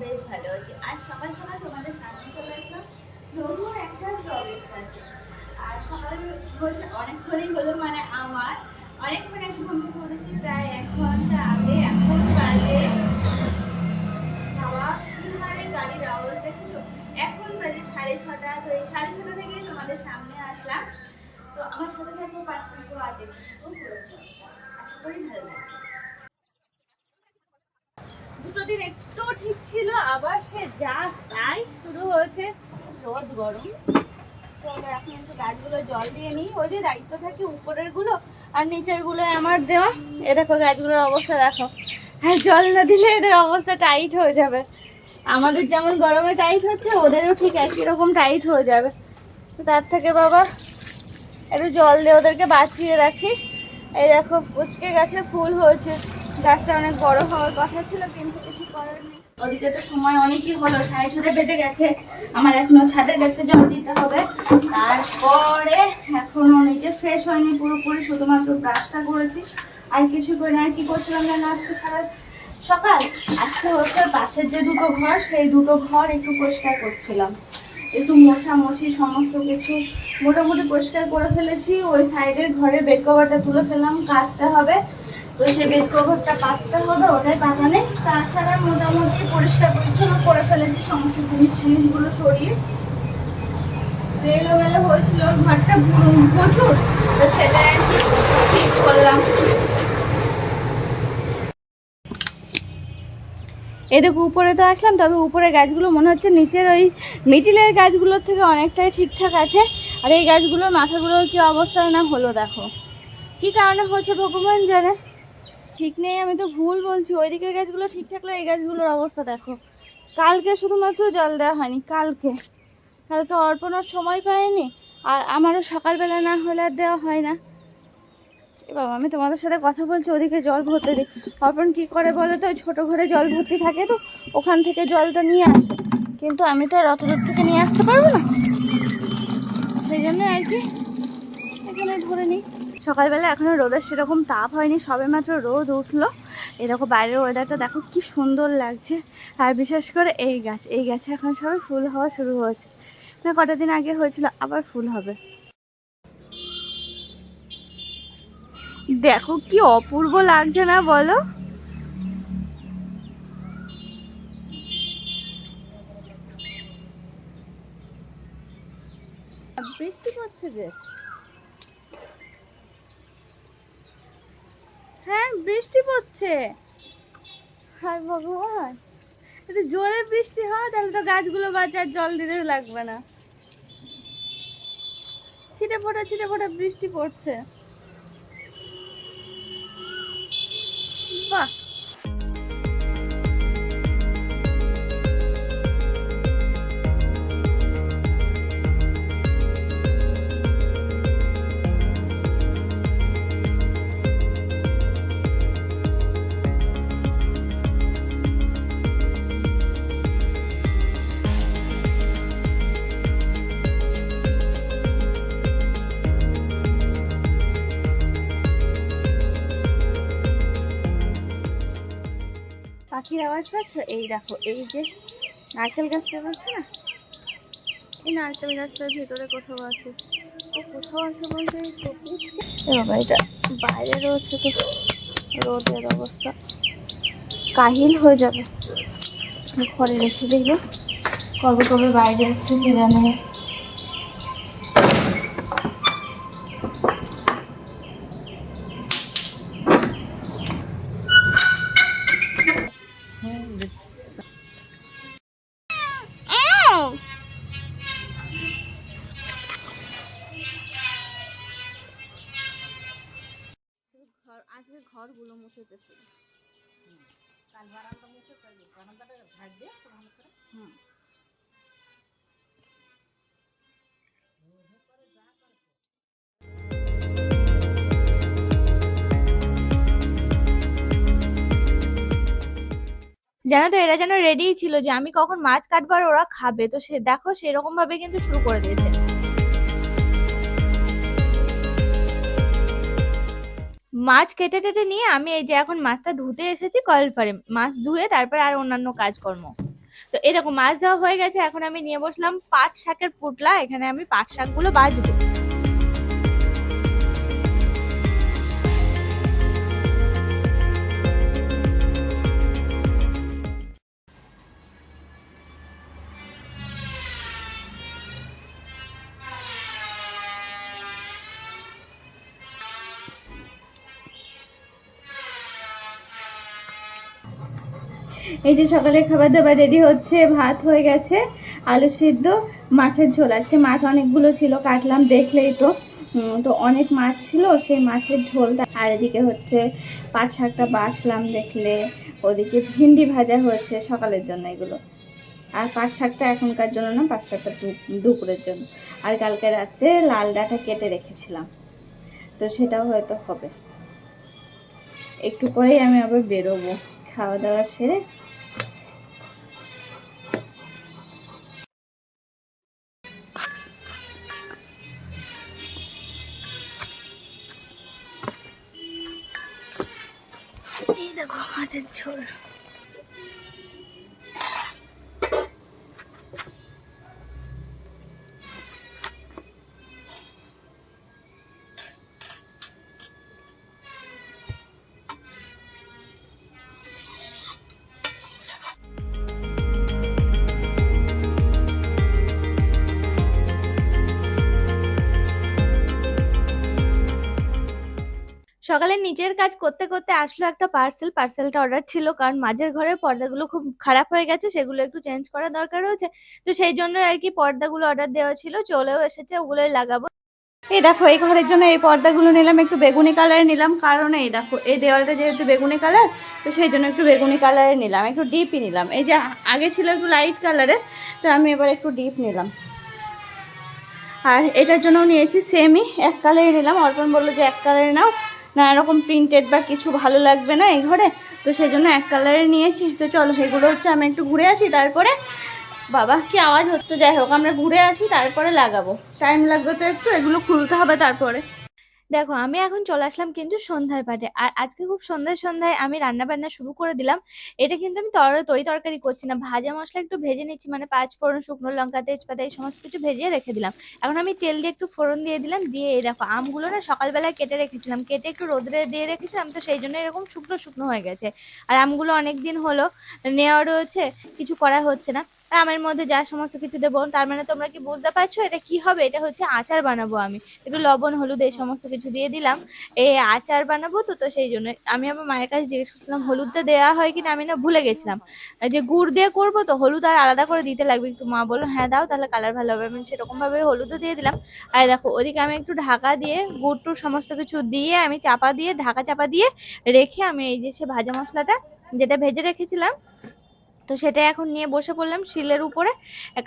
বেশ ভালো আছি আর সকাল সকাল তোমাদের সামনে চলে আসলাম নতুন একটা ব্লগের সাথে। আর সকাল হয়েছে, অনেকক্ষণই হলো মানে আমার। অনেকক্ষণ এক ঘুম থেকে প্রায় এক ঘণ্টা আগে, এখন বাজে কি হারে গাড়ির আওয়াজ দেখেছ? এখন বাজে সাড়ে ছটা, তো এই সাড়ে ছটা থেকে তোমাদের সামনে আসলাম। তো আমার সাথে থাকব পাঁচ থেকে আটে আশা করি ভালো লাগবে দিন একটু ঠিক ছিল, আবার সে যা তাই শুরু হয়েছে। রোদ গরম। এখন একটু গাছগুলো জল দিয়ে নিই। দায়িত্ব থাকে আর আমার দেওয়া। এ দেখো গাছগুলোর অবস্থা হ্যাঁ জল না দিলে এদের অবস্থা টাইট হয়ে যাবে। আমাদের যেমন গরমে টাইট হচ্ছে, ওদেরও ঠিক একই রকম টাইট হয়ে যাবে। তার থেকে বাবা, একটু জল দিয়ে ওদেরকে বাঁচিয়ে রাখি। এই দেখো, উচকে গাছে, ফুল হয়েছে। গাছটা অনেক বড় হওয়ার কথা ছিল, কিন্তু কিছু করার নেই। ওদিকে তো সময় অনেকই হলো, সাড়ে ছটা বেজে গেছে। আমার এখনও ছাদের কাছে জল দিতে হবে। তারপরে এখনও নিজে ফ্রেশ হয়নি, পুরোপুরি শুধুমাত্র ব্রাশটা করেছি। আর কিছু করে আর কি করছিলাম জানো আজকে সারা সকাল। আজকে হচ্ছে পাশের যে দুটো ঘর, সেই দুটো ঘর একটু পরিষ্কার করছিলাম। একটু মোছামুছি, সমস্ত কিছু মোটামুটি পরিষ্কার করে ফেলেছি। ওই সাইডের ঘরে বেড কভারটা তুলে ফেললাম কাচতে হবে। তো সেই বেড কভারটা পাততে হবে, ওটাই পাতা নেই। তাছাড়া মোটামুটি পরিষ্কার পরিচ্ছন্ন করে ফেলেছি সমস্ত জিনিস জিনিসগুলো সরিয়ে। এলোমেলো হয়েছিল, ঘরটা প্রচুর। তো সেটাই ঠিক করলাম। এই দেখো, উপরে তো আসলাম, তবে উপরে গাছগুলো মনে হচ্ছে নিচের ওই মিডিলের গাছগুলোর থেকে অনেকটাই ঠিকঠাক আছে। আর এই গাছগুলোর মাথাগুলোর কি অবস্থা না হলো দেখো। কি কারণে হচ্ছে ভগবান জানে? ঠিক নেই, আমি তো ভুল বলছি। ওই দিকের গাছগুলো ঠিক থাকলে এই গাছগুলোর অবস্থা দেখো। কালকে শুধুমাত্র জল দেওয়া হয়নি, কালকে। কালকে অর্পণার সময় পাইনি, আর আমারও সকালবেলা না হলে আর দেওয়া হয় না। বাবা, আমি তোমাদের সাথে কথা বলছি, ওদিকে জল ভরতে দিই অর্পণ কী করে বলো তো ছোটো ঘরে জল ভর্তি থাকে তো, ওখান থেকে জলটা নিয়ে আসে। কিন্তু আমি তো আর অত দূর থেকে নিয়ে আসতে পারব না। সেই জন্য আর কি এখানে ধরে নিই। সকালবেলা এখনও রোদের সেরকম তাপ হয়নি, সবে মাত্র রোদ উঠল। এরকম বাইরের ওয়েদারটা দেখো, কি সুন্দর লাগছে। আর বিশেষ করে এই গাছ, এই গাছে এখন সবাই ফুল হওয়া শুরু হয়েছে। না কটা দিন আগে হয়েছিল, আবার ফুল হবে। দেখো কি অপূর্ব লাগছে না বলো? বৃষ্টি পড়ছে যে। হ্যাঁ বৃষ্টি পড়ছে। হায় ভগবান। যদি জোরে বৃষ্টি হয়, তাহলে তো গাছগুলো বাঁচার জল দিতে লাগবে না। ছিটে ফোটা ছিটে ফোটা বৃষ্টি পড়ছে। Па-па! পাখির আওয়াজ পাচ্ছ? এই দেখো, এই যে নারকেল গাছটা আছে না? এই নারকেল গাছটার ভেতরে কোথাও আছে। ও কোথাও আছে বলতে বাবা, এটা বাইরে রয়েছে তো। রোদের অবস্থা। কাহিল হয়ে যাবে। ঘরে রেখে দিলে। কবে কবে বাইরে আসছে কে জানে। আজকে ঘরগুলো মুছেছে শুধু। হুম। জানো তো এরা যেন রেডিই ছিল যে আমি কখন মাছ কাটবার ওরা খাবে। তো সে দেখো সেরকম ভাবে কিন্তু শুরু করে দিয়েছে। মাছ কেটে টেটে নিয়ে আমি এই যে এখন মাছটা ধুতে এসেছি কয়েল ফারে মাছ ধুয়ে তারপরে আর অন্যান্য কাজকর্ম। তো এরকম মাছ দেওয়া হয়ে গেছে, এখন আমি নিয়ে বসলাম পাট শাকের পুটলা, এখানে আমি পাট শাকগুলো বাজবো। এই যে সকালে খাবার দাবার রেডি হচ্ছে, ভাত হয়ে গেছে, আলু সিদ্ধ, মাছের ঝোল। আজকে মাছ অনেকগুলো ছিল, কাটলাম, দেখলেই তো। তো অনেক মাছ ছিল, সেই মাছের ঝোল আর এদিকে হচ্ছে পাট শাকটা বাছলাম দেখলে, ওদিকে ভিন্ডি ভাজা হয়েছে সকালের জন্য এগুলো। আর পাট শাকটা এখনকার জন্য না, পাট শাকটা দুপুরের জন্য। আর কালকে রাত্রে লাল ডাঁটা কেটে রেখেছিলাম। তো সেটাও হয়তো হবে। একটু পরেই আমি আবার বেরোবো। খাওয়া দাওয়া সেরে এই দেখো মাছের ঝোল। সকালে নিজের কাজ করতে করতে আসলো একটা পার্সেল পার্সেলটা অর্ডার ছিল কারণ মাঝের ঘরের পর্দাগুলো খুব খারাপ হয়ে গেছে, সেগুলো একটু চেঞ্জ করা দরকার হয়েছে। তো সেই জন্য আর কি পর্দাগুলো অর্ডার দেওয়া ছিল, চলেও এসেছে, ওগুলোই লাগাবো। এই দেখো, এই ঘরের জন্য এই পর্দাগুলো নিলাম, একটু বেগুনি কালারের নিলাম, কারণ এই দেখো, এই দেওয়ালটা যেহেতু বেগুনি কালার তো সেই জন্য একটু বেগুনি কালারের নিলাম, একটু ডিপই নিলাম। এই যে আগে ছিল একটু লাইট কালারের তো আমি এবার একটু ডিপ নিলাম। আর এটার জন্য নিয়েছি সেমই এক কালারই নিলাম, অর্পণ বলল যে এক কালারে নাও। নানা রকম প্রিন্টেড বা কিছু ভালো লাগবে না এই ঘরে? তো সেই জন্য এক কালারে নিয়েছি। তো চলো, এগুলো হচ্ছে আমি একটু ঘুরে আসি, তারপরে বাবা, কি আওয়াজ হতো যাই হোক, আমরা ঘুরে আসি, তারপরে লাগাবো। টাইম লাগবে তো একটু, এগুলো খুলতে হবে তারপরে। দেখো, আমি এখন চলে আসলাম কিন্তু সন্ধ্যার পাটে। আর আজকে খুব সন্ধ্যায় সন্ধ্যায় আমি রান্না বান্না শুরু করে দিলাম। এটা কিন্তু আমি তর, তরি তরকারি করছি না। ভাজা মশলা একটু ভেজে নিচ্ছি মানে পাঁচ ফোড়ন, শুকনো লঙ্কা, তেজপাতা, এই সমস্ত কিছু ভেজে রেখে দিলাম। এখন আমি তেল দিয়ে একটু ফোড়ন দিয়ে দিলাম। দিয়ে এই দেখো, আমগুলো না সকালবেলায় কেটে রেখেছিলাম। কেটে একটু রোদরে দিয়ে রেখেছিলাম, তো সেই জন্য এরকম শুকনো শুকনো হয়ে গেছে। আর আমগুলো অনেক দিন হলো নেওয়া রয়েছে, কিছু করা হচ্ছে না। আর আমের মধ্যে যা সমস্ত কিছু দেবো, তার মানে তোমরা কি বুঝতে পারছ? এটা কি হবে? এটা হচ্ছে আচার বানাবো আমি। একটু লবণ, হলুদ, এই সমস্ত কিছু দিয়ে দিলাম। এই আচার বানাবো তো তো সেই জন্য। আমি আমার মায়ের কাছে জিজ্ঞেস করছিলাম, হলুদটা দেওয়া হয় কিনা? আমি না ভুলে গেছিলাম। যে গুড় দিয়ে করব তো, হলুদ আর আলাদা করে দিতে লাগবে। একটু মা বলল হ্যাঁ দাও, তাহলে কালার ভালো হবে। আমি সেরকম ভাবে হলুদও দিয়ে দিলাম। আর দেখো, ওদিকে আমি একটু ঢাকা দিয়ে গুড় টুর সমস্ত কিছু দিয়ে, আমি চাপা দিয়ে, ঢাকা চাপা দিয়ে রেখে আমি এই যে সে ভাজা মশলাটা, যেটা ভেজে রেখেছিলাম তো সেটা এখন নিয়ে বসে পড়লাম শিলের উপরে।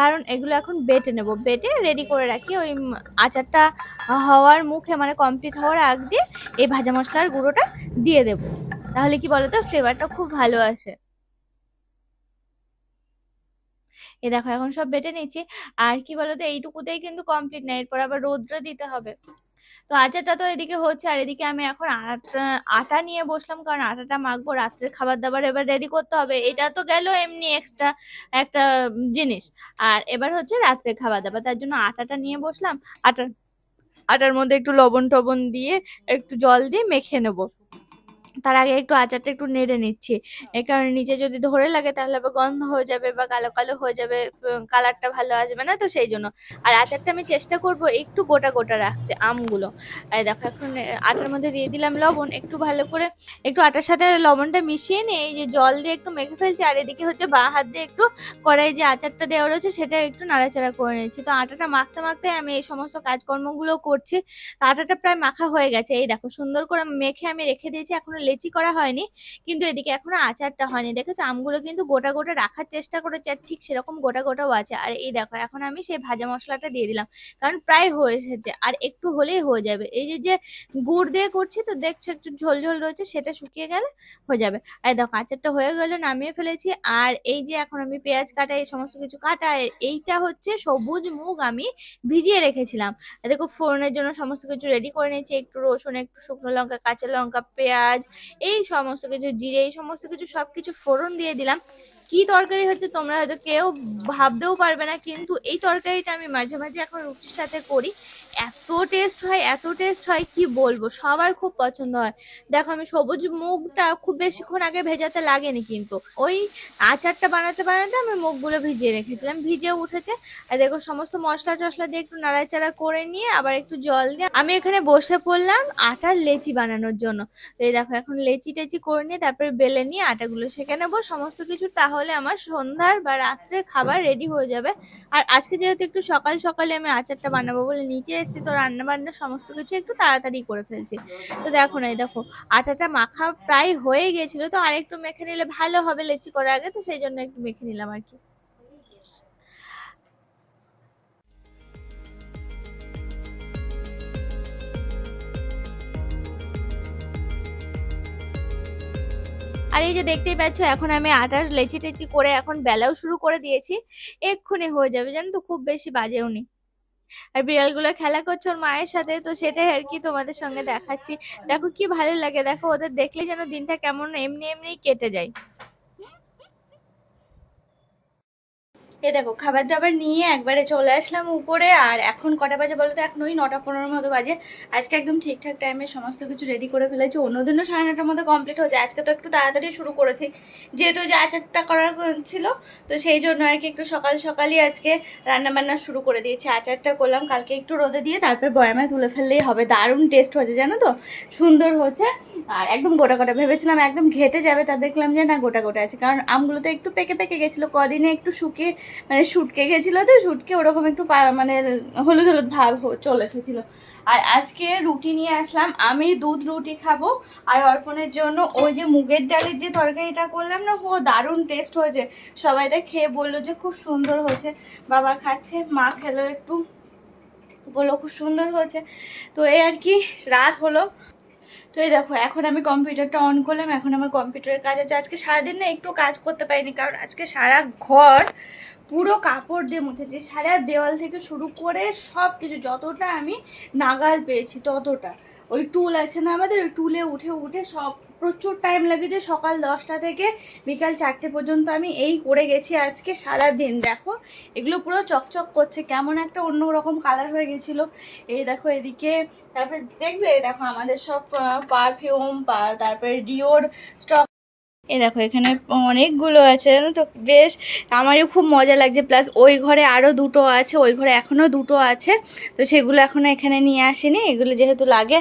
কারণ এগুলো এখন বেটে নেব। বেটে রেডি করে রাখি। ওই আচারটা হওয়ার মুখে মানে কমপ্লিট হওয়ার আগ দিয়ে এই ভাজা মশলার গুঁড়োটা দিয়ে দেব। তাহলে কি বলতো? ফ্লেভারটা খুব ভালো আসে। এ দেখো, এখন সব বেটে নিচ্ছি আর কি বলতো? এইটুকুতেই কিন্তু কমপ্লিট না। এরপর আবার রৌদ্র দিতে হবে। তো আচারটা তো এদিকে হচ্ছে, আর এদিকে আমি এখন আটা আটা নিয়ে বসলাম, কারণ আটাটা মাখবো, রাত্রের খাবার দাবার এবার রেডি করতে হবে। এটা তো গেল এমনি এক্সট্রা একটা জিনিস। আর এবার হচ্ছে রাত্রের খাবার দাবার তার জন্য আটাটা নিয়ে বসলাম। আটার আটার মধ্যে একটু লবণ টবণ দিয়ে একটু জল দিয়ে মেখে নেব। তার আগে একটু আচারটা একটু নেড়ে নিচ্ছি। এই কারণে নিচে যদি ধরে লাগে তাহলে আবার গন্ধ হয়ে যাবে বা কালো কালো হয়ে যাবে কালারটা ভালো আসবে না তো সেই জন্য। আর আচারটা আমি চেষ্টা করব একটু গোটা গোটা রাখতে আমগুলো। আর দেখো এখন আটার মধ্যে দিয়ে দিলাম লবণ একটু ভালো করে একটু আটার সাথে লবণটা মিশিয়ে নিয়ে এই যে জল দিয়ে একটু মেখে ফেলছি আর এদিকে হচ্ছে বা হাত দিয়ে একটু কড়াই যে আচারটা দেওয়া রয়েছে সেটা একটু নাড়াচাড়া করে নিচ্ছি। তো আটাটা মাখতে মাখতে আমি এই সমস্ত কাজকর্মগুলো করছি। আটাটা প্রায় মাখা হয়ে গেছে। এই দেখো সুন্দর করে মেখে আমি রেখে দিয়েছি। এখনও লেচি করা হয়নি, কিন্তু এদিকে এখনও আচারটা হয়নি। দেখেছ, আমগুলো কিন্তু গোটা গোটা রাখার চেষ্টা করেছে আর ঠিক সেরকম গোটা গোটাও আছে। আর এই দেখো, এখন আমি সেই ভাজা মশলাটা দিয়ে দিলাম, কারণ প্রায় হয়ে এসেছে, আর একটু হলেই হয়ে যাবে। এই যে যে গুড় দিয়ে করছি তো, দেখছ একটু ঝোল ঝোল রয়েছে, সেটা শুকিয়ে গেলে হয়ে যাবে। আর দেখো, আচারটা হয়ে গেল, নামিয়ে ফেলেছি। আর এই যে, এখন আমি পেঁয়াজ কাটা, এই সমস্ত কিছু কাটা এইটা হচ্ছে সবুজ মুগ আমি ভিজিয়ে রেখেছিলাম। দেখো, ফোড়নের জন্য সমস্ত কিছু রেডি করে নিয়েছি, একটু রসুন, একটু শুকনো লঙ্কা, কাঁচা লঙ্কা, পেঁয়াজ এই সমস্ত কিছু জিরে, এই সমস্ত কিছু সব কিছু ফোড়ন দিয়ে দিলাম। কি তরকারি হচ্ছে তোমরা হয়তো কেউ ভাবতেও পারবে না, কিন্তু এই তরকারিটা আমি মাঝে মাঝে এখন রুটির সাথে করি। এত টেস্ট হয়, এত টেস্ট হয়, কি বলব? সবার খুব পছন্দ হয়। দেখো, আমি সবুজ মুগটা খুব বেশিক্ষণ আগে ভেজাতে লাগেনি কিন্তু। ওই আচারটা বানাতে বানাতে আমি মুগগুলো ভিজিয়ে রেখেছিলাম। ভিজে উঠেছে। আর দেখো, সমস্ত মশলা টশলা দিয়ে একটু নাড়াচাড়া করে নিয়ে আবার একটু জল দিয়ে আমি এখানে বসে পড়লাম আটার লেচি বানানোর জন্য। এই দেখো, এখন লেচি টেচি করে নিয়ে তারপরে বেলে নিয়ে আটাগুলো সেঁকে নেব। সমস্ত কিছু তাহলে আমার সন্ধ্যার বা রাত্রে খাবার রেডি হয়ে যাবে। আর আজকে যেহেতু একটু সকাল সকালে আমি আচারটা বানাবো বলে নিচে এসেছি তো রান্না বান্না সমস্ত কিছু একটু তাড়াতাড়ি করে ফেলছি। তো দেখো না, এই দেখো, আটাটা মাখা প্রায় হয়ে গেছিল, তো আরেকটু মেখে নিলে ভালো হবে লেচি করার আগে, তো সেই জন্য একটু মেখে নিলাম আর কি। আর এই যে দেখতেই পাচ্ছ, এখন আমি আটার লেচি টেচি করে এখন বেলাও শুরু করে দিয়েছি, এক্ষুনি হয়ে যাবে, জানো তো, খুব বেশি বাজেও নি আর বিড়ালগুলো খেলা করছে ওর মায়ের সাথে, তো সেটাই আর কি তোমাদের সঙ্গে দেখাচ্ছি। দেখো কি ভালো লাগে, দেখো ওদের দেখলে যেন দিনটা কেমন এমনি এমনি কেটে যায়। এ দেখো, খাবার দাবার নিয়ে একবারে চলে আসলাম উপরে, আর এখন কটা বাজে বলো তো? এখন ওই নটা পনেরোর মতো বাজে। আজকে একদম ঠিকঠাক টাইমে সমস্ত কিছু রেডি করে ফেলেছি। অন্যদিনও সাড়ে নটার মধ্যে কমপ্লিট হয়েছে। আজকে তো একটু তাড়াতাড়ি শুরু করেছি। যেহেতু যে আচারটা করার ছিল, তো সেই জন্য আর কি একটু সকাল সকালই আজকে রান্না বান্না শুরু করে দিয়েছি। আচারটা করলাম, কালকে একটু রোদে দিয়ে তারপর বয়ামে তুলে ফেললেই হবে। দারুণ টেস্ট হয়েছে, জানো তো? সুন্দর হচ্ছে আর একদম গোটা গোটা, ভেবেছিলাম একদম ঘেটে যাবে, তা দেখলাম যে না, গোটা গোটা আছে। কারণ আমগুলো তো একটু পেকে পেকে গেছিল। কদিনে একটু শুকিয়ে মানে শুটকে গেছিল তো, শুটকে ওরকম একটু মানে হলুদ হলুদ ভাব চলে এসেছিল। আর আজকে রুটি নিয়ে আসলাম, আমি দুধ রুটি খাব আর অর্পণের জন্য ওই যে মুগের ডালের যে তরকারিটা করলাম না ও দারুণ টেস্ট হয়েছে। সবাই দেখ খেয়ে বলল যে খুব সুন্দর হয়েছে। বাবা খাচ্ছে, মা খেলো একটু, বলল খুব সুন্দর হয়েছে। তো এই আর কি, রাত হলো। তো এই দেখো, এখন আমি কম্পিউটারটা অন করলাম, এখন আমার কম্পিউটারের কাজ আছে। আজকে সারাদিন না একটু কাজ করতে পারিনি, কারণ আজকে সারা ঘর পুরো কাপড় দিয়ে মুছেছি। সারা দেওয়াল থেকে শুরু করে সব কিছু যতটা আমি নাগাল পেয়েছি ততটা। ওই টুল আছে না আমাদের, ওই টুলে উঠে উঠে সব প্রচুর টাইম লেগেছে সকাল দশটা থেকে বিকাল চারটে পর্যন্ত আমি এই করে গেছি আজকে সারা দিন দেখো, এগুলো পুরো চকচক করছে, কেমন একটা অন্য রকম কালার হয়ে গেছিল। এই দেখো এদিকে, তারপরে দেখবে দেখো আমাদের সব পারফিউম তারপরে ডিওর স্টক এ দেখো এখানে অনেকগুলো আছে, জানো তো? বেশ, আমারও খুব মজা লাগছে। প্লাস ওই ঘরে আরও দুটো আছে, ওই ঘরে এখনও দুটো আছে। তো সেগুলো এখনও এখানে নিয়ে আসিনি, এগুলো যেহেতু লাগে।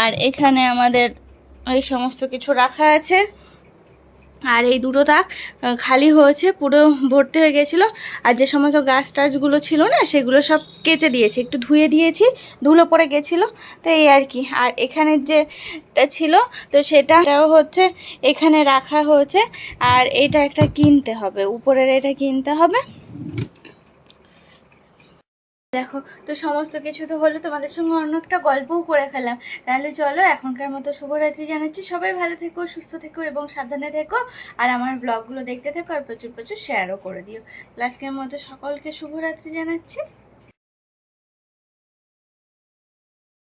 আর এখানে আমাদের এই সমস্ত কিছু রাখা আছে। আর এই দুটো তাক খালি হয়েছে, পুরো ভর্তি হয়ে গেছিল। আর যে সমস্ত গাছ টাছগুলো ছিল না, সেগুলো সব কেচে দিয়েছি। একটু ধুয়ে দিয়েছি, ধুলো পড়ে গেছিল। তো এই আর কি। আর এখানের যেটা ছিল, তো সেটাও হচ্ছে, এখানে রাখা হয়েছে। আর এটা একটা কিনতে হবে। উপরের এটা কিনতে হবে। দেখো, তো সমস্ত কিছু তো হলো তোমাদের সঙ্গে অন্য একটা গল্পও করে ফেলাম তাহলে চলো, এখনকার মতো শুভরাত্রি জানাচ্ছি। সবাই ভালো থেকো, সুস্থ থেকো এবং সাবধানে থেকো। আর আমার ব্লগগুলো দেখতে থেকো আর প্রচুর প্রচুর শেয়ারও করে দিও। আজকের মতো সকলকে শুভরাত্রি জানাচ্ছি।